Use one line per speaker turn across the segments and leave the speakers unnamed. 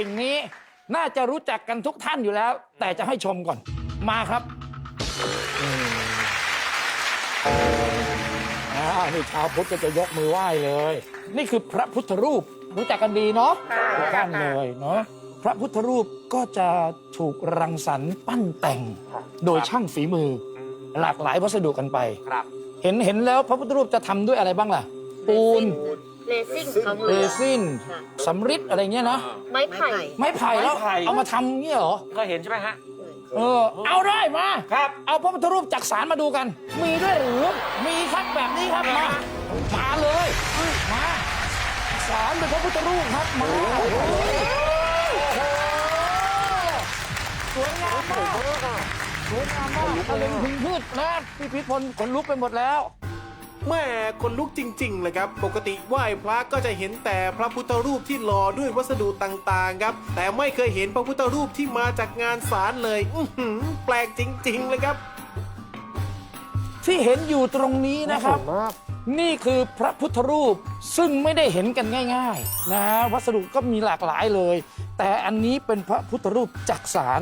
สิ่งนี้น่าจะรู้จักกันทุกท่านอยู่แล้ว แต่จะให้ชมก่อนมาครับอ่านี่ชาวพุทธก็จะยกมือไหว้เลย นี่คือพระพุทธรูปรู้จักกันดีเนาะ
ค่ะ
ทุกท่านเลยเนาะพระพุทธรูปก็จะถูกรังสรรค์ปั้นแต่ง โดยช่างฝีมือ หลากหลายวัสดุกันไป
ครับ
เห็นเห็นแล้วพระพุทธรูปจะทำด้วยอะไรบ้างล่ะ ปูน
เลซิ่งทองเห
เร
ลือง
ซิน
ค่ะ
สำริดอะไรเงี้ยนะ
ไม้ไผ่
ไม้ไผ่แล้ว
ไม้ไผ่
เอามาทำเงี้ยเหรอ
ก็เห็นใช่ไหมฮะ
เออ เอาได้มา
ครับ
เอาพระพุทธรูปจักสารมาดูกัน มีด้วยหรือ มีครับแบบนี้ครับ มา มาเลย มาสารเป็นพระพุทธรูปครับ มาโอ้โหสวยงามมากสวยงามมากตะลึงพึงพืชนะพี่พิพลขนลุกไปหมดแล้ว
แม่คนลุกจริง ๆ เลยครับ ปกติไหว้พระก็จะเห็นแต่พระพุทธรูปที่หล่อด้วยวัสดุต่างๆครับ แต่ไม่เคยเห็นพระพุทธรูปที่มาจากงานศาลเลย อื้อหือแปลกจริง ๆ เลยครับ
ที่เห็นอยู่ตรงนี้นะครับนี่คือพระพุทธรูปซึ่งไม่ได้เห็นกันง่าย ๆ นะฮะวัสดุก็มีหลากหลายเลย แต่อันนี้เป็นพระพุทธรูปจักสาร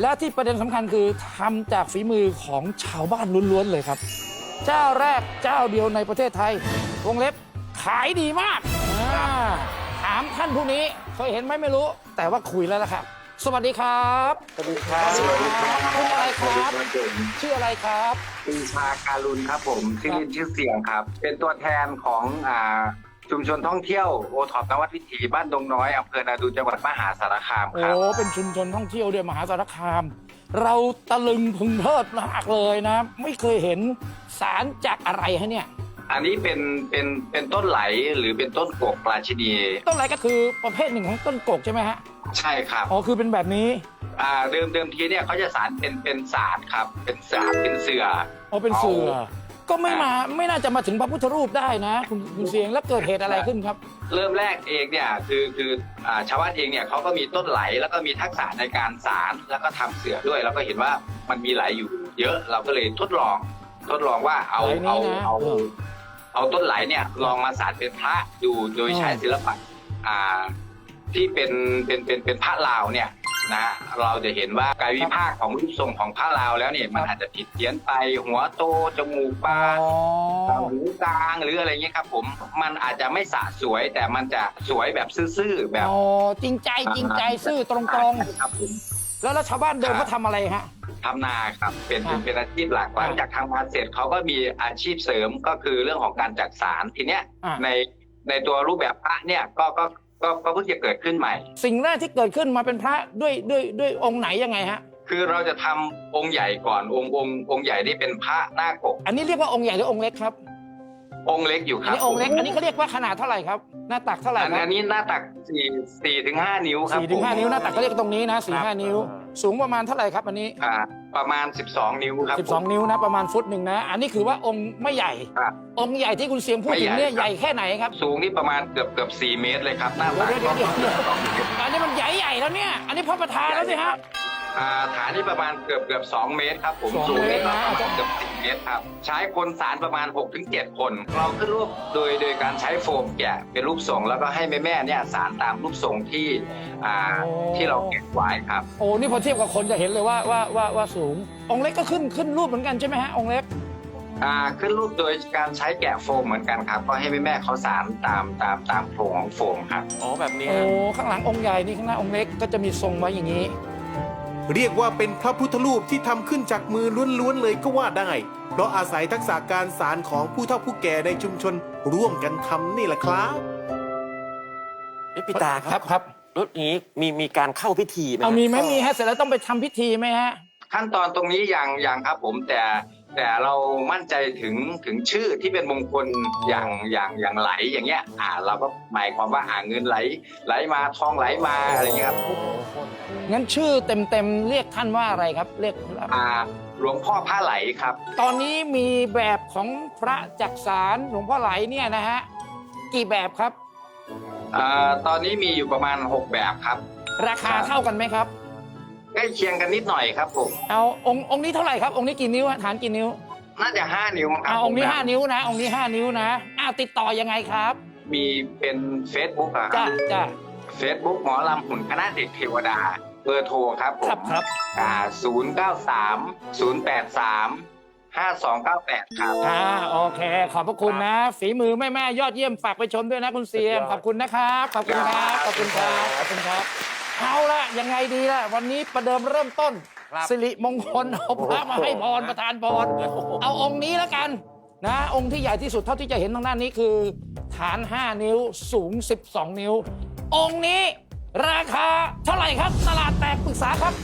และที่ประเด็นสำคัญคือทำจากฝีมือของชาวบ้านล้วนๆเลยครับ เจ้าแรกเจ้าเดียวในประเทศไทย วงเล็บขายดีมากอ่าถามท่านผู้นี้เคยเห็นไหมไม่รู้ แต่ว่าคุยแล้วละครับสวัสดีครับ
สวัสดีครับ
คุณอะไรครับ
ผม
ชื่ออะไรครับ
ปรีชาการุณครับผมชื่อเล่นชื่อเสียงครับ เป็นตัวแทนของอ่าชุมชนท่องเที่ยวโอท็อปนวัดวิถีบ้านดงน้อยอำเภอนาดูจังหวัดมหาสารคาม
โอ้
ครับ
เป็นชุมชนท่องเที่ยวด้วยมหาสารคาม เราตะลึงพึงเพลิดมากเลยนะ ไม่เคยเห็นสารจากอะไรฮะเนี่ย
อันนี้เป็นเป็นเป็นต้นไหลหรือเป็นต้นกกปลาชินี
ต้นอะไรก็คือประเภทหนึ่งของต้นกกใช่ไหมฮะ
ใช่ครับ
อ๋อคือเป็นแบบนี้
อ่าเดิมเดิมทีเนี่ยเขาจะสารเป็นเป็นสารครับ เป็นสารเป็นเสือ
อ๋อเป็นเสือ
เอา
ก็ไม่มาไม่น่าจะมาถึงพระพุทธรูปได้นะ คุณคุณเสียงแล้วเกิดเหตุอะไรขึ้นครับ
เริ่มแรกเองเนี่ยคือคืออ่าชาวบ้านเองเนี่ยเขาก็มีต้นไหลแล้วก็มีทักษะในการสารแล้วก็ทำเสือด้วย แล้วก็เห็นว่ามันมีไหลอยู่เยอะเราก็เลยทดลอง ทดลองว่าเอา
ไหลนี้
เอา
นะ
เอา
เออ
เอาต้นไหลเนี่ยลองมาสารเป็นพระดูโดยใช้
อืม
ศิลปะอ่าที่เป็นเป็นเป็นเป็นพระลาวเนี่ย นะเราจะเห็นว่ากายวิภาคของรูปทรงของพระลาวแล้วเนี่ยมันอาจจะผิดเพี้ยนไปหัวโตจมูกบาน
อ๋อ
หูกลางหรืออะไรเงี้ยครับผมมันอาจจะไม่สะสวย แต่มันจะสวยแบบซื่อๆแบบ
อ๋อจริงใจจริงใจซื่อตรง
ครับผม
ๆแล้วแล้วชาวบ้านเดิมเขาทำอะไรฮะ
ทำนาครับเป็น
ครับ
เป็นอาชีพหลักหลังจากทำงานเสร็จเขาก็มีอาชีพเสริมก็คือเรื่องของการจักสารทีเนี้ย
อะ
ในในตัวรูปแบบพระเนี่ยก็ก็ ก็ก็เพิ่งจะเกิดขึ้นใหม่
สิ่งแรกที่เกิดขึ้นมาเป็นพระด้วยด้วยด้วยองค์ไหนยังไงฮะ
คือเราจะทำองค์ใหญ่ก่อนองค์องค์องค์ใหญ่นี่เป็นพระหน้ากก
อันนี้เรียกว่าองค์ใหญ่หรือองค์เล็กครับ
องค์เล็กอยู่ค
อัน
รับ
นี้องค์เล็กอันนี้เขาเรียกว่าขนาดเท่าไหร่ครับ หน้าตักเท่าไหร่
อัน
ครับ
นี้หน้าตักสี่สี่ถึงห้านิ้วครับ
สี่ถึงห้า
ผม
นิ้วหน้าตักก็เรียกตรงนี้นะสี่ห้านิ้ว สูงประมาณเท่าไหร่ครับอันนี้
อ่า ประมาณ 12 นิ้วครับ
สิบสองนิ้วนะประมาณฟุตหนึ่งนะ อันนี้คือว่าองค์ไม่ใหญ่
ครับ
องค์ใหญ่ที่คุณเสียงพูดถึงเนี่ย
ไม่
ให
ใหญ่
ญ่
ครับ
แค่ไหนครับ
สูงนี่ประมาณเกือบเกือบสี่เมตรเลยครับหน้าตัก
เดี๋ยว
ก็
เดี๋ยวเดี๋ยว
สองเมตร
อันนี้มันใหญ่ใหญ่แล้วเนี่ย อันนี้พระประธานแล้วสิฮะ
อ่าฐานนี่ประมาณเกือบเกือบสองเมตรครับผม
สอง
สูงนี่
เมตร
ก็
นะ
ประมาณเกือบสี่เมตรครับ ใช้คนสารประมาณ6กถึงเคน เราขึ้นรูปโดยโดยการใช้โฟมแกะเป็นรูปทรงแล้วก็ให้แม่แม่ๆเนี่ยสารตามรูปทรงที่อ่าที่เราเก็บไว้ครับ
โอ้นี่พอเทียบกับคนจะเห็นเลยว่าว่าว่าว่าสูง องค์เล็กก็ขึ้นขึ้นรูปเหมือนกันใช่ไหมฮะองค์เล็ก
อ่าขึ้นรูปโดยการใช้แกะโฟมเหมือนกันครับ ก็ให้แม่แม่ๆเขาสารตามตามตามโครงของโฟมครับ
อ๋อแบบนี้
โอ้
ฮะ
ข้างหลังองค์ใหญ่นี่ข้างหน้าองค์เล็กก็จะมีทรงไว้อย่างนี้
เรียกว่าเป็นพระพุทธรูปที่ทำขึ้นจากมือล้วนๆเลยก็ว่าได้ เพราะอาศัยทักษะการสารของผู้เฒ่าผู้แก่ในชุมชนร่วมกันทำนี่แหละครับ
เอ๊ะพี่ตาค
ครั
รั
บบครับ
รถนี้มีมีการเข้าพิธีไหม
เอา
ฮะ
มีไหมมีฮะเสร็จแล้วต้องไปทำพิธีไหมฮะ
ขั้นตอนตรงนี้ยังยังครับผมแต่ แต่เรามั่นใจถึงถึงชื่อที่เป็นมงคลอย่างอย่างอย่างไหลอย่างเงี้ยอ่าเราก็หมายความว่าอ่าเงินไหลไหลมาทองไหลมาอะไรเงี้ยครับ
งั้นชื่อเต็มๆเรียกท่านว่าอะไรครับ เรียก
อ่าหลวงพ่อผ้าไหลครับ
ตอนนี้มีแบบของพระจักสารหลวงพ่อไหลเนี่ยนะฮะกี่แบบครับ
อ่าตอนนี้มีอยู่ประมาณ 6 แบบครับ
ราคาเท่ากันไหมครับ
ใกล้เคียงกันนิดหน่อยครับผม
เอาองค์องค์นี้เท่าไหร่ครับ องค์นี้กี่นิ้วฮะฐานกี่นิ้ว
น่าจะ5นิ้วมั้งครั
เอาองค์นี้
ผม
ห้านิ้วนะ องค์นี้ห้านิ้วนะอ้าวติดต่อยังไงครับ
มีเป็น Facebook อะค
จ้า
รับ
จ้า
Facebook หมอลำหุ่นคณะเด็กเทวดา เบอร์โทรครับผ
ครับ
ม
ครับ
อ่าศูนย์เก้าสามศูนย์แปดสามห้าสองเก้าแปดครับ
อ่าโอเค ขอบพระคุณนะ ฝีมือแม่แม่ๆยอดเยี่ยมฝากไปชมด้วยนะคุณเสียมขอบคุณนะครับขอบคุณครับขอบคุณครับขอบคุณครับ เอาละยังไงดีล่ะ วันนี้ประเดิมเริ่มต้น
ครับ
สิริมงคลเอาพระมาให้พรประทานพรเอาองค์นี้แล้วกัน นะ องค์ที่ใหญ่ที่สุดเท่าที่จะเห็นทางด้านนี้คือ ฐาน 5 นิ้วสูง 12 นิ้ว องค์นี้ราคาเท่าไหร่ครับ ตลาดแตกปรึกษาครับ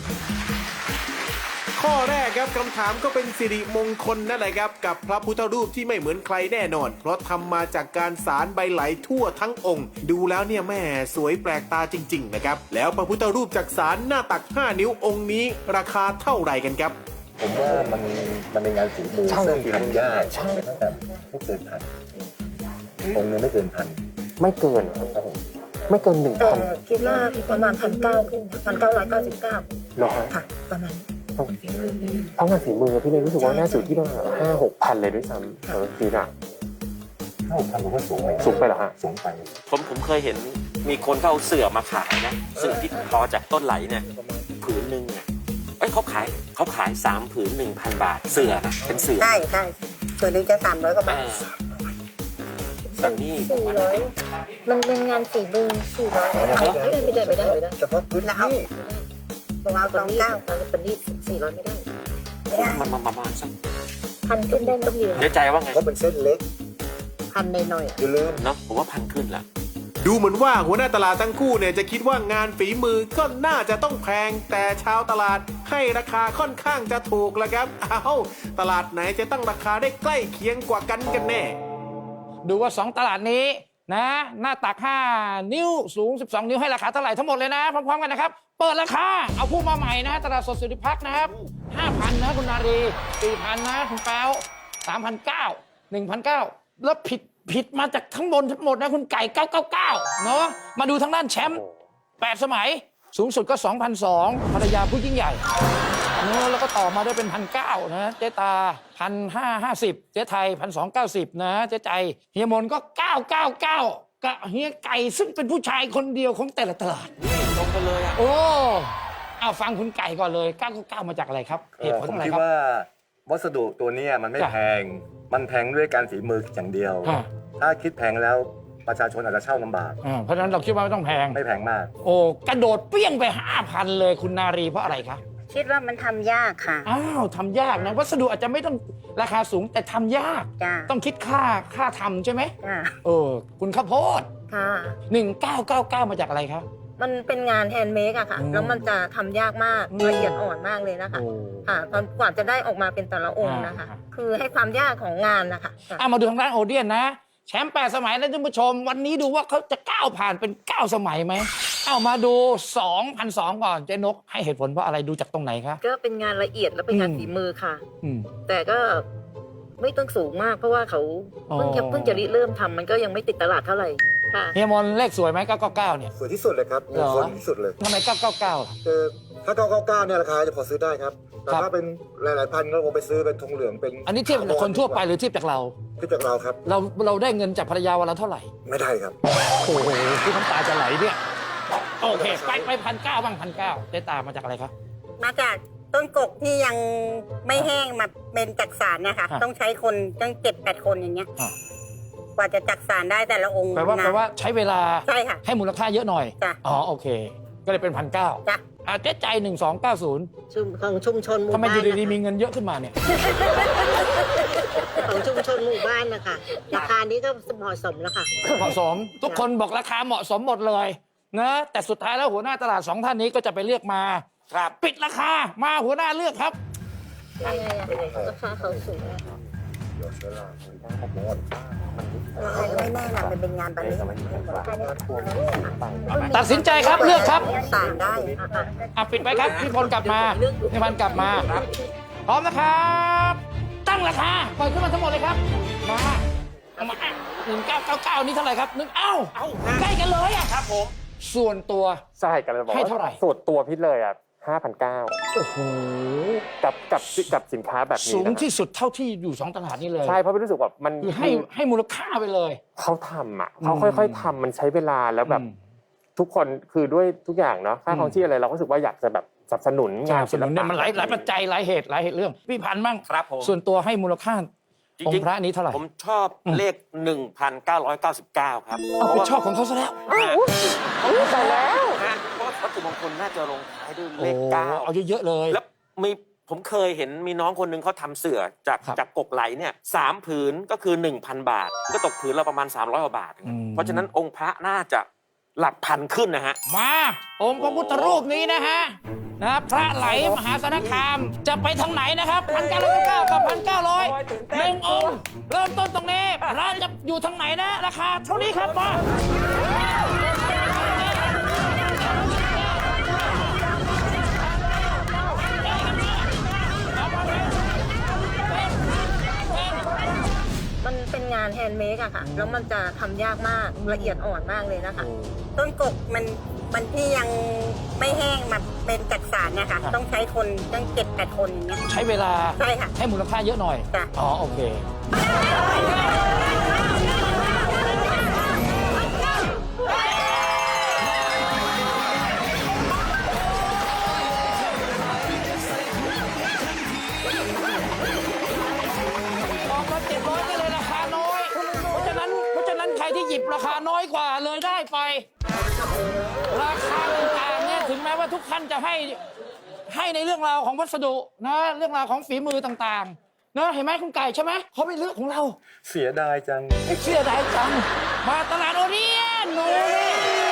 ข้อแรกครับคำถามก็เป็นสิริมงคลนั่นแหละครับ กับพระพุทธรูปที่ไม่เหมือนใครแน่นอน เพราะทำมาจากการสารใบไหลทั่วทั้งองค์ ดูแล้วเนี่ยแม่สวยแปลกตาจริง ๆ นะครับ แล้วพระพุทธรูปจากสารหน้าตัก 5 นิ้วองค์นี้ ราคาเท่าไหร่กันครับ
ผมว่ามันมันเป็นงานฝีมือซึ่งทำยากใช่ตั้งแต่ไม่เกินพันองค์นึงไม่เกินพัน
ไม่เกิน
ครับผม
ไม่เกินหนึ่ง
เอ
พัน
อคิดว่าประมาณพันเก้าขึ้นพันเก้าร้อยเก้าสิบเก้า
ร้อย
ค่ะประมาณ
เพราะงานฝีมือพี่เลยรู้สึกว่าน่าสุดที่ประมาณห้าหกพันเลยด้วยซ้ำเออดีนะ
ถ้าผมทำผมว่าสูงไป
สูงไปเหรอฮะ
สูงไป
ผมผมเคยเห็นมีคนเขาเอาเสื่อมาขายนะเสื่อที่ทอจากต้นไหลเนี่ยผืนหนึ่งเนี่ยเอ้ยเขาขายเขาขายสามผืนหนึ่งพันบาทเสื่อนะเป็นเสื่อ
ใช่ใช่ส่วนหนึ่งจะสามร้อยกว่าบา
อ่า
ท
แต่นี่ผม
สี่
ว่า
ร้อยมันเป็นงานฝีมือสี่ร้อยไม่ได้ไม่ได้ไม่ได้ไม่ได้
เฉพาะพื้น
แล้วเอา
ที่
ตัวเอาสองเก้าเป็นนี่สี่ร้อยไม่ได้ไม่ได้
มันมาประมาณสัก
พันขึ้นได้ต้องยืน
เดี๋ยวใจว่าไง
เพราะเป็นเส้นเล็ก
พันในหน่อย
อย่าลืม
เนาะผมว่าพันขึ้นละ
ดูเหมือนว่าหัวหน้าตลาดทั้งคู่เนี่ยจะคิดว่างานฝีมือก็น่าจะต้องแพง แต่ชาวตลาดให้ราคาค่อนข้างจะถูกแล้วครับ เอาตลาดไหนจะตั้งราคาได้ใกล้เคียงกว่ากันกันแน่
ดูว่า2ตลาดนี้ นะ หน้าตัก 5 นิ้วสูง 12 นิ้วให้ราคาเท่าไหร่ทั้งหมดเลยนะ พร้อมๆกันนะครับ เปิดราคา เอาผู้มาใหม่นะ ตลาดสดสุริพักนะครับ 5,000 นะคุณนารี4,000 นะคุณแป๊ว3,900 1,900 แล้วผิดผิดมาจากทั้งบนทั้งหมดนะ คุณไก่ 999 เนาะมาดูทางด้านแชมป์8สมัย สูงสุดก็2,200ภรรยาผู้ยิ่งใหญ่ เนอะแล้วก็ต่อมาด้วยเป็นพันเก้านะเจ๊ตาพันห้าห้าสิบเจ๊ไทยพันสองเก้าสิบนะเจ๊ใจเฮียมนก็เก้าเก้าเก้ากับเฮียไก่ซึ่งเป็นผู้ชายคนเดียวของแต่ละตลาด
ตรงกันเลยอะ
โอ้เอาฟังคุณไก่ก่อนเลยเก้าเก้ามาจากอะไรครับเหตุผล
ผม
อะไร
คิด
ครับ
ว่าวัสดุตัวเนี้ยมันไม่
จ้ะ
แพง มันแพงด้วยการฝีมืออย่างเดียว
ฮะ
ถ้าคิดแพงแล้วประชาชนอาจจะเช่าลำบาก
อ่าเพราะฉะนั้นเราคิดว่าไม่ต้องแพง
ไม่แพงมาก
โอ้ กระโดดเปี้ยงไปห้าพันเลยคุณนารีเพราะอะไรครับ
คิดว่ามันทำยากค่ะ
อ้าวทำยากนะ วัสดุอาจจะไม่ต้องราคาสูงแต่ทำยาก
จ้า
ต้องคิดค่าค่าทำใช่ไหม
จ้า
เออ คุณข้าวโพด
ค่ะ
1999 มาจากอะไรครับ
มันเป็นงานแฮนด์เมดอะค่ะ
อืม
แล้วมันจะทำยากมาก
อืม
ละเอียดอ่อนมากเลยนะคะค่ะตอนกว่าจะได้ออกมาเป็นแต่ละองค์นะคะ
อ่า
คือให้ความยากของงานนะคะค่ะ
เอามาดูทางด้านโอเดียนนะ แชมป์แปดสมัยนะท่านผู้ชม วันนี้ดูว่าเขาจะก้าวผ่านเป็น 9 สมัยไหม เอามาดู2,002ก่อนเจ๊นก ให้เหตุผลเพราะอะไรดูจากตรงไหนคะ
ก็เป็นงานละเอียดและเป็นงาน
อืม
ฝีมือค่ะ
อืม
แต่ก็ไม่ต้องสูงมากเพราะว่าเขาเพิ่งจะ
อ๋อ
เพิ่งจะริเริ่มทำมันก็ยังไม่ติดตลาดเท่าไหร่ค่ะ
เฮียมนเลขสวยไหม999เนี่ย
สวยที่สุดเลยครับ
เหรอ
สวยที่สุดเลย
ทำไม999
คือถ้า999เนี่ยราคาจะพอซื้อได้ครับ แต่
ครับ
ถ้าเป็นหลาย ๆ พันก็คงไปซื้อเป็นทองเหลืองเป็น
อันนี้เทียบกับคนทั่วไปหรือเทียบจากเรา
ที่จากเราครับ
เราเราได้เงินจากภรรยาวันละเท่าไหร่
ไม่ได้ครับ
โอ้โหที่น้ำตาจะไหลเนี่ย โอเค ไปไปพันเก้าบ้างพันเก้าเจ๊ตามาจากอะไรครับ
มาจากต้นกกที่ยังไม่แห้งมาเป็นจักสารนะคะ
อะ
ต้องใช้คนตั้งเจ็ดแปดคนอย่างเงี้ย
อะ
กว่าจะจักสารได้แต่ละองค์
แปลว่า
นะ
แปลว่าใช้เวลา
ใช่ค่ะ
ให้มูลค่าเยอะหน่อย
จ้ะ
อ๋อ โอเค ก็เลยเป็นพันเก้า
จ้ะ
อ่าเจ๊ใจหนึ่งสองเก้าศูนย์
ชุมของชุมชนหมู่
ทำไม
บ้า
อนยู่ดีๆ
นะคะ
มีเงินเยอะขึ้นมาเนี่ย
ของชุมชนหมู่บ้านนะคะราคานี้ก็เหมาะสมแล้วค่ะ
เหมาะสม ทุกคนบอกราคาเหมาะสมหมดเลย นะแต่สุดท้ายแล้วหัวหน้าตลาดสองท่านนี้ก็จะไปเลือกมา
ครับ
ปิดราคามาหัวหน้าเลือกครับ
ยังไงอะราคาเขาสูงอะ
ไม่แน่นะมันเป็นงานบัลลี
ตัดสินใจครับเลือกครับ
สารได้
อะปิดไว้ครับพี่พลกลับมาพี่พันธุ์กลับมาพร้อมนะครับ ตั้งราคาปล่อยขึ้นมาทั้งหมดเลยครับ มาเอามาหนึ่งเก้าเก้าเก้านี่เท่าไหร่ครับหนึ่งเอ้าใกล้กันเลยอะ
ครับผม
ส่วนตัว
ใช่กันเลยบอก
ให้
ว่า
เท่าไหร่
ส่วนตัวพี่เลยอะห้าพันเก้า
โอ้โห
กับกับกับสินค้าแบบนี้
สูง
นะ
ที่สุดเท่าที่อยู่สองตลาดนี้เลย
ใช่เพราะพี่รู้สึกว่ามัน
คือให้ให้มูลค่าไปเลย
เขาทำอะเขา
อืม
ค่อย ๆทำมันใช้เวลาแล้วแบบ
อืม
ทุกคนคือด้วยทุกอย่างเนาะค่าครองชีพอะไรเราก็รู้สึกว่าอยากจะแบบสนับสนุน
ส
งาน
นับสนุนเนี่ยมันหลายหลายปัจจัยหลายเหตุหลายเหตุเรื่องพี่พันธ์บ้าง
ครับผม
ส่วนตัวให้มูลค่า
จ
อง
ริง
ค์พระนี้เท่าไหร่
ผมชอบ
อืม
เลข 1,999 ครับ
เอาไปชอบของเขาซะแล้ว
ไปแล้ว
ฮะเพราะวัตถุมงคลน่าจะลงท้ายด้วย
โอ้
เลขเก้า
เอาเยอะๆเลย
แล้วมีผมเคยเห็นมีน้องคนหนึ่งเขาทำเสือจาก
ครับ
จากกกไหลเนี่ยสามผืนก็คือ 1,000 บาท ก็ตกผืนละประมาณ 300กว่าบาท
อืม
เพราะฉะนั้นองค์พระน่าจะหลักพันขึ้นนะฮะ
มา องค์พระพุทธรูปนี้นะฮะ นะพระไหลมหาสารคามจะไปทางไหนนะครับพันเก้าร้อยเก้ากับพันเก้าร้อยหนึ่งองค์เริ่มต้นตรงนี้พระจะอยู่ทางไหนนะราคาเท่านี้ครับมา
มันเป็นงานแฮนด์เมดอะค่ะ แล้วมันจะทำยากมากละเอียดอ่อนมากเลยนะคะ ต้นกกมันมันที่ยังไม่แห้งมาเป็นจักสารเนี่ยค่ะ ต้องใช้คนตั้งเจ็ดแปดคนอย่างเงี้ย
ใช้เวลา
ใช่ค่ะ
ให้มูลค่าเยอะหน่อย
จ้ะ
อ๋อ โอเคบอกมาเจ็ดร้อยก็เลยราคาน้อย เพราะฉะนั้นเพราะฉะนั้นใครที่หยิบราคาน้อยกว่าเลยได้ไป ราคาต่างๆเนี่ยถึงแม้ ว่าทุกท่านจะให้ให้ในเรื่องราวของวัสดุนะเรื่องราวของฝีมือต่างๆนะเห็นไหมคุณไก่ใช่ไหมเขาไม่เลือกของเรา
เสียดายจัง
เสียดายจัง มาตลาดโอเรียนหนูนี่